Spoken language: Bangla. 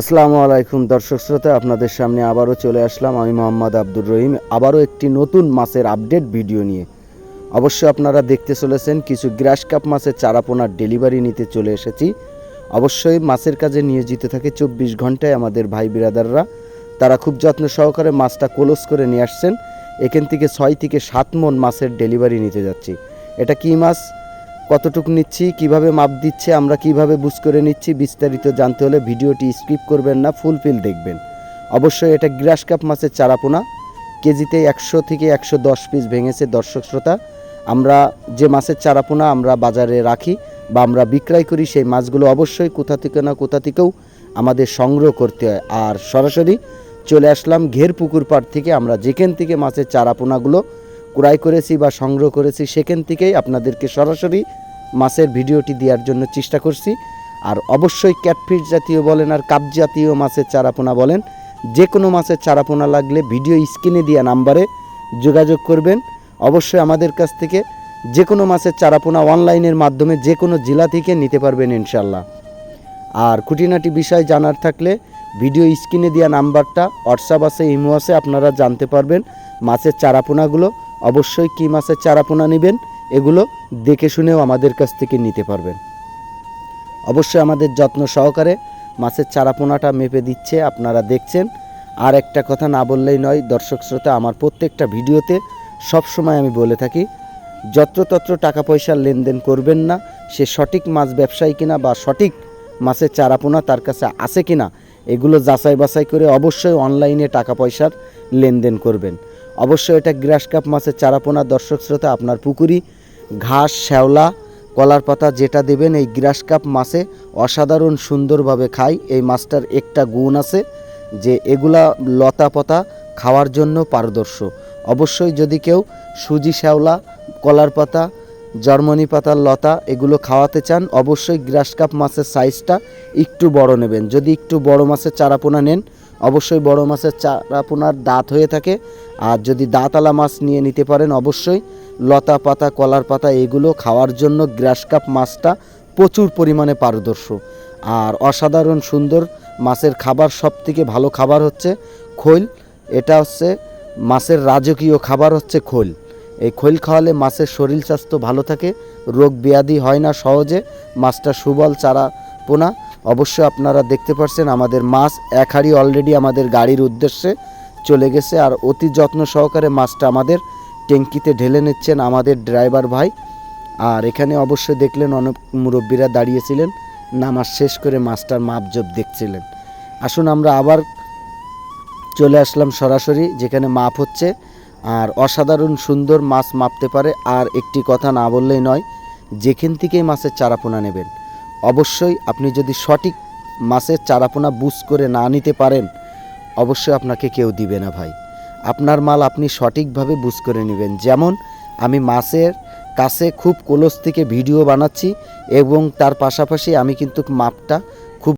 আসসালামু আলাইকুম, দর্শক শ্রোতা, আপনাদের সামনে আবারও চলে আসলাম আমি মোহাম্মদ আব্দুর রহিম। আবারও একটি নতুন মাছের আপডেট ভিডিও নিয়ে। অবশ্যই আপনারা দেখতে চলেছেন, কিছু গ্রাস কাপ মাছের চারাপোনার ডেলিভারি নিতে চলে এসেছি। অবশ্যই মাছের কাজে নিয়োজিত থাকে চব্বিশ ঘন্টায় আমাদের ভাই বিরাদাররা। তারা খুব যত্ন সহকারে মাছটা ক্লোজ করে নিয়ে আসছেন। এখান থেকে ছয় থেকে সাত মন মাছের ডেলিভারি নিতে যাচ্ছি। এটা কি মাছ? কতটুকু নিচ্ছি, কীভাবে মাপ দিচ্ছে, আমরা কীভাবে বুঝ করে নিচ্ছি, বিস্তারিত জানতে হলে ভিডিওটি স্কিপ করবেন না ফুলফিল দেখবেন। অবশ্যই এটা গ্রাস কাপ মাছের চারাপোনা, কেজিতে একশো থেকে একশো দশ পিস ভেঙেছে দর্শক শ্রোতা। আমরা যে মাছের চারাপোনা আমরা বাজারে রাখি বা আমরা বিক্রয় করি, সেই মাছগুলো অবশ্যই কোথা থেকে না কোথা থেকেও আমাদের সংগ্রহ করতে হয়। আর সরাসরি চলে আসলাম ঘের পুকুর পাড় থেকে, আমরা যেখান থেকে মাছের চারাপোনাগুলো ক্রয় করেছি বা সংগ্রহ করেছি, সেখান থেকেই আপনাদেরকে সরাসরি মাছের ভিডিওটি দেওয়ার জন্য চেষ্টা করছি। আর অবশ্যই ক্যাটফিশ জাতীয় বলেন আর কাপ জাতীয় মাছের চারাপোনা বলেন যে কোনো মাছের চারাপোনা লাগলে ভিডিও স্ক্রিনে দেওয়া নাম্বারে যোগাযোগ করবেন। অবশ্যই আমাদের কাছ থেকে যে কোনো মাছের চারাপোনা অনলাইনের মাধ্যমে যে কোনো জেলা থেকে নিতে পারবেন ইনশাল্লাহ আর খুঁটিনাটি বিষয় জানার থাকলে ভিডিও স্ক্রিনে দেওয়া নাম্বারটা, হোয়াটসঅ্যাপ আছে, ইমো আছে, আপনারা জানতে পারবেন মাছের চারাপোনাগুলো অবশ্যই কী মাছের চারাপোনা নেবেন, এগুলো দেখে শুনেও আমাদের কাছ থেকে নিতে পারবেন। অবশ্যই আমাদের যত্ন সহকারে মাছের চারাপোনাটা মেপে দিচ্ছে, আপনারা দেখছেন। আর একটা কথা না বললেই নয়, দর্শক শ্রোতা, আমার প্রত্যেকটা ভিডিওতে সব সময় আমি বলে থাকি, যত্রতত্র টাকা পয়সার লেনদেন করবেন না, সে সঠিক মাছ ব্যবসায়ী কিনা বা সঠিক মাছের চারাপোনা তার কাছে আছে কিনা, এগুলো যাচাই বাছাই করে অবশ্যই অনলাইনে টাকা পয়সার লেনদেন করবেন। অবশ্যই এটা গ্রাস কাপ মাছের চারাপোনা দর্শক শ্রোতা, আপনার পুকুরি, ঘাস, শ্যাওলা, কলার পাতা যেটা দেবেন এই গ্রাস কাপ মাছে অসাধারণ সুন্দরভাবে খায়। এই মাছটার একটা গুণ আছে যে এগুলা লতা পাতা খাওয়ার জন্য পারদর্শ। অবশ্যই যদি কেউ সুজি, শ্যাওলা, কলার পাতা জার্মানি পাতার লতা, এগুলো খাওয়াতে চান, অবশ্যই গ্রাস কাপ মাছের সাইজটা একটু বড় নেবেন। যদি একটু বড় মাছের চারাপোনা নেন, অবশ্যই বড় মাছের চারাপোনার দাঁত হয়ে থাকে। আর যদি দাঁতওয়ালা মাছ নিয়ে নিতে পারেন, অবশ্যই লতা পাতা, কলার পাতা, এগুলো খাওয়ার জন্য গ্রাস কাপ মাছটা প্রচুর পরিমাণে পারদর্শ আর অসাধারণ সুন্দর মাছের খাবার সব থেকে ভালো খাবার হচ্ছে খৈল। এটা হচ্ছে মাছের রাজকীয় খাবার হচ্ছে খোল। এই খৈল খাওয়ালে মাছের শরীর স্বাস্থ্য ভালো থাকে, রোগ ব্যাধি হয় না সহজে, মাছটা সুবল চারা পোনা। অবশ্যই আপনারা দেখতে পাচ্ছেন আমাদের মাছ এক হাড়ি অলরেডি আমাদের গাড়ির উদ্দেশ্যে চলে গেছে আর অতি যত্ন সহকারে মাছটা আমাদের ট্যাঙ্কিতে ঢেলে নিচ্ছেন আমাদের ড্রাইভার ভাই। আর এখানে অবশ্যই দেখলেন অনেক মুরব্বীরা দাঁড়িয়েছিলেন, নামাজ শেষ করে মাছটার মাপজোপ দেখছিলেন। আসুন আমরা আবার চলে আসলাম সরাসরি, যেখানে মাপ হচ্ছে। আর অসাধারণ সুন্দর মাছ মাপতে পারে, আর একটি কথা না বললেই নয়, যেখান থেকেই মাছের চারাপোনা নেবেন। অবশ্যই আপনি যদি সঠিক মাছের চারাপোনা বুঝ করে না নিতে পারেন, অবশ্যই আপনাকে কেউ দিবে না ভাই। আপনার মাল আপনি সঠিকভাবে বুঝ করে নেবেন। যেমন, আমি মাছের কাছে খুব ক্লোজ থেকে ভিডিও বানাচ্ছি এবং তার পাশাপাশি আমি কিন্তু মাপটা